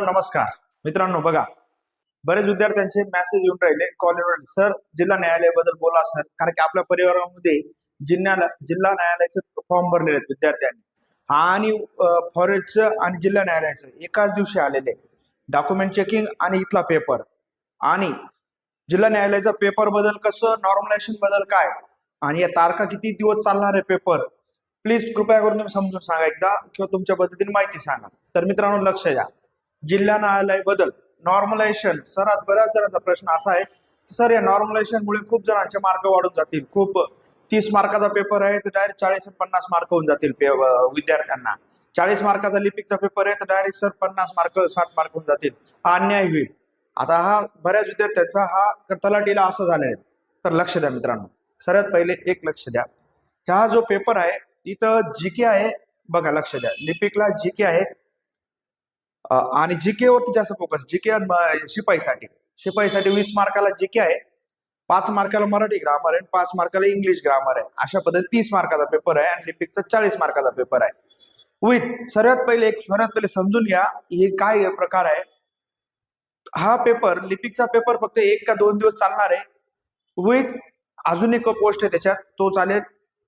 नमस्कार. मित्रांनो बघा बरेच विद्यार्थ्यांचे मेसेज येऊन राहिले. कॉलेजवर सर जिल्हा न्यायालयाबद्दल बोला सर कारण की आपल्या परिवारामध्ये जिल्ह्याला जिल्हा न्यायालयाचे फॉर्म भरलेले आहेत विद्यार्थ्यांनी. आणि फॉरेस्टचं आणि जिल्हा न्यायालयाचं एकाच दिवशी आलेले. डॉक्युमेंट चेकिंग आणि इथला पेपर आणि जिल्हा न्यायालयाचा पेपर बदल कसं नॉर्मलायझेशन बदल काय? आणि या तारखा किती दिवस चालणार आहे पेपर प्लीज कृपया करून तुम्ही समजून सांगा एकदा किंवा तुमच्या पद्धतीने माहिती सांगा. तर मित्रांनो लक्ष द्या. जिल्हा न्यायालय बदल. नॉर्मलायझेशन सर आज बऱ्याच जणांचा प्रश्न असा आहे की सर या नॉर्मलायझेशनमुळे खूप जणांचे मार्क वाढून जातील. खूप तीस मार्काचा पेपर आहे तर डायरेक्ट चाळीस पन्नास मार्क होऊन जातील विद्यार्थ्यांना. चाळीस मार्काचा लिपिकचा पेपर आहे तर डायरेक्ट सर पन्नास मार्क साठ मार्क होऊन जातील. हा अन्याय होईल. आता हा बऱ्याच विद्यार्थ्यांचा हा तलाटीला असं झालंय तर लक्ष द्या मित्रांनो. सर्वात पहिले एक लक्ष द्या. हा जो पेपर आहे इथं जी के आहे बघा लक्ष द्या. लिपिकला जी के आहे आणि जीके वरती जास्त फोकस जीके शिपाईसाठी. शिपाईसाठी वीस मार्काला जीके आहे पाच मार्काला मराठी ग्रामर आहे पाच मार्काला इंग्लिश ग्रामर आहे. अशा पद्धती तीस मार्काचा पेपर आहे आणि लिपिकचा चाळीस मार्काचा पेपर आहे. विथ सर्वात पहिले एक सर्वात पहिले समजून घ्या हे काय प्रकार आहे. हा पेपर लिपिकचा पेपर फक्त एक का दोन दिवस चालणार आहे. विथ अजून एक पोस्ट आहे त्याच्यात तो चालेल.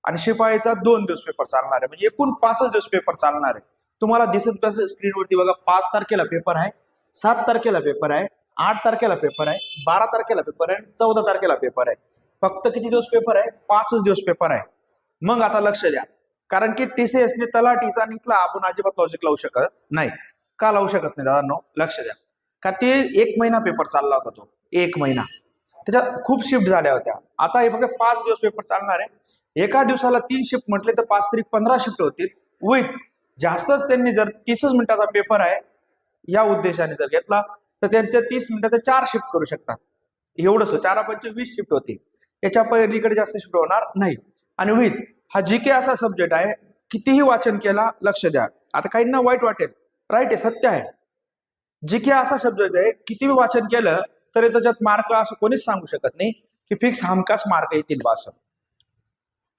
आणि शिपाईचा दोन दिवस पेपर चालणार आहे. म्हणजे एकूण पाचच दिवस पेपर चालणार आहे. तुम्हाला दिसत असेल स्क्रीनवरती बघा पाच तारखेला पेपर आहे सात तारखेला पेपर आहे आठ तारखेला पेपर आहे बारा तारखेला पेपर आहे चौदा तारखेला पेपर आहे. फक्त किती दिवस पेपर आहे? पाचच दिवस पेपर आहे. मग आता लक्ष द्या. कारण की टीसीएस ने तलाठीचा नितला आपण अजिबात लॉजिक लावू शकत नाही. का लावू शकत नाही दादा लक्ष द्या. का ते एक महिना पेपर चालला होता तो. एक महिना. त्याच्यात खूप शिफ्ट झाल्या होत्या. आता हे फक्त पाच दिवस पेपर चालणार आहे. एका दिवसाला तीन शिफ्ट म्हटले तर पाच तरी पंधरा शिफ्ट होतील. विथ जास्तच त्यांनी जर तीसच मिनिटाचा पेपर आहे या उद्देशाने जर घेतला तर त्यांच्या तीस मिनिटाचे चार शिफ्ट करू शकतात. एवढंच चार पंच वीस शिफ्ट होतील याच्या पलीकडे जास्त शिफ्ट होणार नाही. आणि विथ हा जी के असा सब्जेक्ट आहे कितीही वाचन केला लक्ष द्या. आता काहींना वाईट वाटेल. राईट आहे सत्य आहे. जी के असा सब्जेक्ट आहे कितीही वाचन केलं तरी त्याच्यात मार्क असं कोणीच सांगू शकत नाही की फिक्स हमखास मार्क येतील बा असं.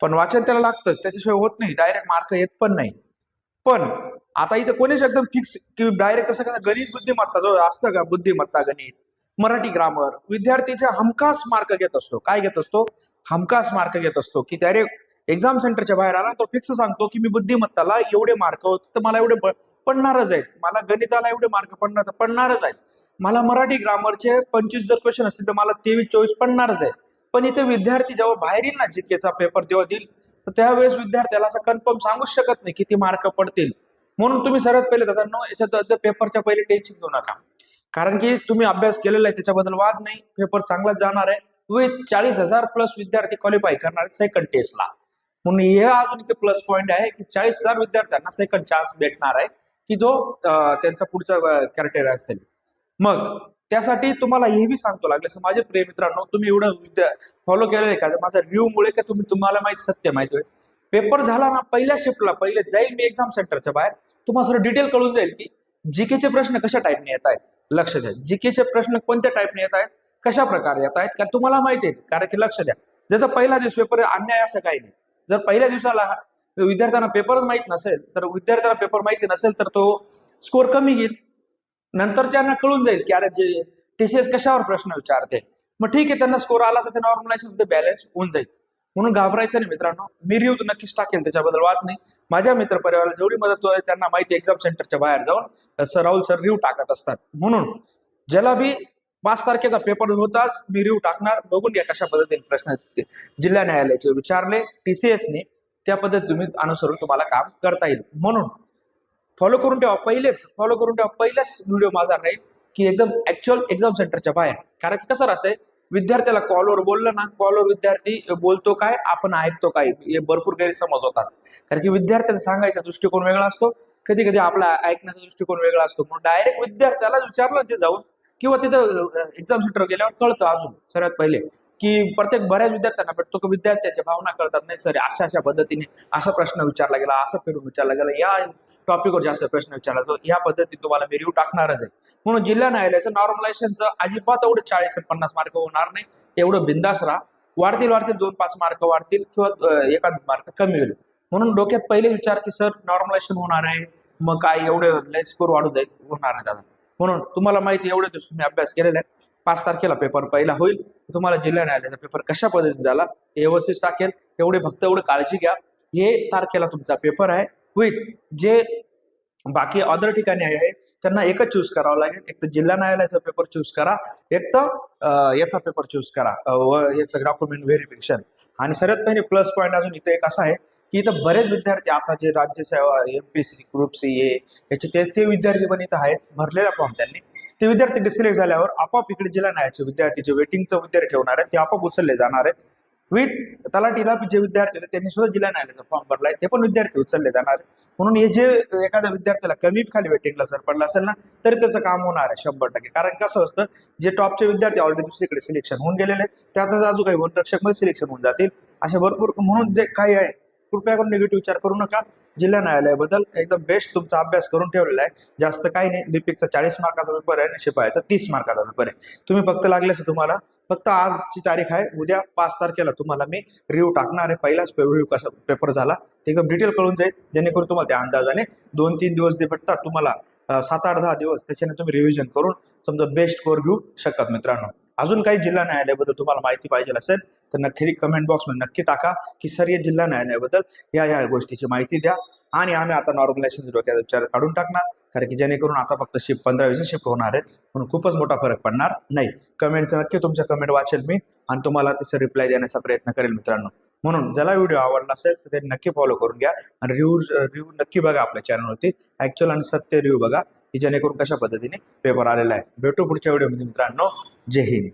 पण वाचन त्याला लागतंच. त्याच्याशिवाय होत नाही. डायरेक्ट मार्क येत पण नाही. पण आता इथं कोणीच एकदम फिक्स डायरेक्ट असं का गणित बुद्धिमत्ता जो असतं का बुद्धिमत्ता गणित मराठी ग्रामर विद्यार्थीच्या हमखास मार्क घेत असतो. काय घेत असतो? हमखास मार्क घेत असतो. की डायरेक्ट एक्झाम सेंटरच्या बाहेर आला तो फिक्स सांगतो की मी बुद्धिमत्ताला एवढे मार्क होत तर मला एवढे पडणारच आहेत. मला गणिताला एवढे मार्क पडणार पडणारच आहेत. मला मराठी ग्रामरचे पंचवीस जर क्वेश्चन असतील तर मला तेवीस चोवीस पडणारच आहे पण इथे विद्यार्थी जेव्हा बाहेर येईल ना जीकेचा पेपर तेव्हा देईल तर त्यावेळेस विद्यार्थ्याला असं कन्फर्म सांगूच शकत नाही किती मार्क पडतील. म्हणून तुम्ही सर्वात पहिले दादा नो याच्यात पेपरच्या पहिले टेन्शन घेऊ नका. कारण की तुम्ही अभ्यास केलेला आहे त्याच्याबद्दल वाद नाही. पेपर चांगलाच जाणार आहे. विथ चाळीस हजार प्लस विद्यार्थी क्वालिफाय करणार सेकंड टेस्टला म्हणून हे अजून इथे प्लस पॉईंट आहे की चाळीस हजार विद्यार्थ्यांना सेकंड चान्स भेटणार आहे. की जो त्यांचा पुढचा क्रायटेरिया असेल. मग त्यासाठी तुम्हाला हे बी सांगतो लागले. असं माझे प्रिय मित्रांनो तुम्ही एवढं विद्या फॉलो केलेलं आहे का माझा रिव्ह्यूमुळे का तुम्ही तुम्हाला माहिती सत्य माहिती होईल. पेपर झाला ना पहिल्या शिफ्टला पहिले जाईल मी एक्झाम सेंटरच्या बाहेर. तुम्हाला सर डिटेल कळून जाईल की जीकेचे प्रश्न कशा टाईपने येत आहेत? लक्ष द्या. जीकेचे प्रश्न कोणत्या टाईपने येत आहेत? कशा प्रकारे येत आहेत? कारण तुम्हाला माहिती आहे कारण की लक्ष द्या. जसं पहिला दिवस पेपर अन्याय असं काही नाही. जर पहिल्या दिवसाला विद्यार्थ्यांना पेपरच माहीत नसेल तर विद्यार्थ्यांना पेपर माहिती नसेल तर तो स्कोर कमी घेईल. नंतर कळून जाईल की अरे जे टीसीएस कशावर प्रश्न विचारते. मग ठीक आहे त्यांना स्कोर आला तर ते नॉर्मलायझेशनमध्ये बॅलन्स होऊन जाईल. म्हणून घाबरायचं नाही मित्रांनो. मी रिव्ह नक्कीच टाकेल त्याच्याबद्दल वाद नाही. माझ्या मित्र परिवाराला जेवढी मदत होईल त्यांना माहिती एक्झाम सेंटरच्या बाहेर जाऊन सर राहुल सर रिव्ह टाकत असतात. म्हणून ज्याला बी पाच तारखेचा पेपर होताच मी रिव्ह टाकणार. बघून घ्या कशा पद्धतीने प्रश्न ते. जिल्हा न्यायालयाचे विचारले टीसीएसने त्या पद्धती तुम्ही अनुसरून तुम्हाला काम करता येईल. म्हणून फॉलो करून ठेवा. पहिलेच फॉलो करून ठेवा. पहिलाच व्हिडिओ माझा राहील की एकदम ऍक्च्युअल एक्झाम सेंटरच्या बाहेर. कारण की कसं राहतंय विद्यार्थ्याला कॉलवर बोललं ना कॉलवर विद्यार्थी बोलतो काय आपण ऐकतो काय हे भरपूर गैरसमज होतात. कारण की विद्यार्थ्याचा सांगायचा दृष्टिकोन वेगळा असतो. कधी कधी आपला ऐकण्याचा दृष्टिकोन वेगळा असतो. म्हणून डायरेक्ट विद्यार्थ्याला विचारलं ते जाऊन. किंवा तिथं एक्झाम सेंटर गेल्यावर कळतं अजून सर्वात पहिले. की प्रत्येक बऱ्याच विद्यार्थ्यांना भेटतो की विद्यार्थ्यांच्या भावना कळतात नाही सर अशा अशा पद्धतीने असा प्रश्न विचारला गेला असं फिरून विचारला गेला या टॉपिकवर जास्त प्रश्न विचारला जातो. या पद्धतीत तुम्हाला मी रिव्ह टाकणारच आहे. म्हणून जिल्हा न्यायालयाचं नॉर्मलायझेशनचं अजिबात एवढं चाळीस पन्नास मार्क होणार नाही. एवढं बिंदास राहा. वाढतील वाढतील दोन पाच मार्क वाढतील किंवा एखाद मार्क कमी होईल. म्हणून डोक्यात पहिले विचार की सर नॉर्मलायझेशन होणार आहे. मग काय एवढं लय स्कोर वाढू जाईल होणार आहे दादा. म्हणून तुम्हाला माहिती एवढे दिवस तुम्ही अभ्यास केलेला आहे. पाच तारखेला पेपर पहिला होईल. तुम्हाला जिल्हा न्यायालयाचा पेपर कशा पद्धतीने झाला ते व्यवस्थित टाकेल. एवढे फक्त एवढं काळजी घ्या. हे तारखेला तुमचा पेपर आहे. विथ जे बाकी अदर ठिकाणी आहे त्यांना एकच चूज करावं लागेल. एक तर जिल्हा न्यायालयाचा पेपर चूज करा. एक तर याचा पेपर चूज करा. व याचं डॉक्युमेंट व्हेरिफिकेशन आणि सर्वात पहिले प्लस पॉईंट अजून इथे एक असा आहे. की इथं बरेच विद्यार्थी आता जे राज्यसेवा M P C group C A याचे ते ते विद्यार्थी पण इथं आहेत भरलेला फॉर्म त्यांनी. ते विद्यार्थी सिलेक्ट झाल्यावर आपोआप इकडे जिल्हा न्यायाचे विद्यार्थी जे वेटिंगचं विद्यार्थी ठेवणार आहेत ते आपोआप उचलले जाणार आहेत. विथ तलाटीला जे विद्यार्थी होते त्यांनी सुद्धा जिल्हा न्यायालयाचा फॉर्म भरलाय ते पण विद्यार्थी उचलले जाणार आहेत. म्हणून हे जे एखाद्या विद्यार्थ्याला कमी खाली वेटिंगला जर पडला असेल ना तरी त्याचं काम होणार आहे शंभर टक्के. कारण कसं असतं जे टॉपचे विद्यार्थी ऑलरेडी दुसरीकडे सिलेक्शन होऊन गेलेले आहेत त्यातच अजून काही मध्ये सिलेक्शन होऊन जातील. अशा भरपूर म्हणून जे काही आहे कृपया करून निगेटिव्ह विचार करू नका. जिल्हा न्यायालयाबद्दल एकदम बेस्ट तुमचा अभ्यास करून ठेवलेला आहे. जास्त काही नाही. लिपिकचा चाळीस मार्काचा पेपर आहे आणि शिपायाचा तीस मार्काचा पेपर आहे. तुम्ही फक्त लागल्यास तुम्हाला. फक्त आजची तारीख आहे. उद्या पाच तारखेला तुम्हाला मी रिव्ह्यू टाकणार आहे. पहिलाच रिव्ह्यू कसा पेपर झाला ते एकदम डिटेल कळून जाईल. जेणेकरून तुम्हाला त्या अंदाजाने दोन तीन दिवस ते भेटतात तुम्हाला सात आठ दहा दिवस त्याच्याने तुम्ही रिव्हिजन करून समजा बेस्ट स्कोर घेऊ शकतात मित्रांनो. अजून काही जिल्हा न्यायालयाबद्दल तुम्हाला माहिती पाहिजे असेल तर नक्की कमेंट बॉक्समध्ये नक्की टाका की सर या जिल्हा न्यायालयाबद्दल या या गोष्टीची माहिती द्या. आणि आम्ही आता नॉर्मलायझेशन डोक्याचा विचार काढून टाकणार कारण की जेणेकरून आता फक्त शिफ्ट पंधरा वीस शिफ्ट होणार आहेत म्हणून खूपच मोठा फरक पडणार नाही. कमेंट नक्की तुमच्या कमेंट वाचेल मी आणि तुम्हाला त्याचा रिप्लाय देण्याचा प्रयत्न करेल मित्रांनो. म्हणून ज्याला व्हिडिओ आवडला असेल तर ते नक्की फॉलो करून घ्या आणि रिव्ह्यू रिव्ह्यू नक्की बघा आपल्या चॅनलवरती ऍक्च्युअल आणि सत्य रिव्ह्यू बघा की जेणेकरून कशा पद्धतीने पेपर आलेला आहे. भेटू पुढच्या व्हिडिओमध्ये मित्रांनो. जय हिंद.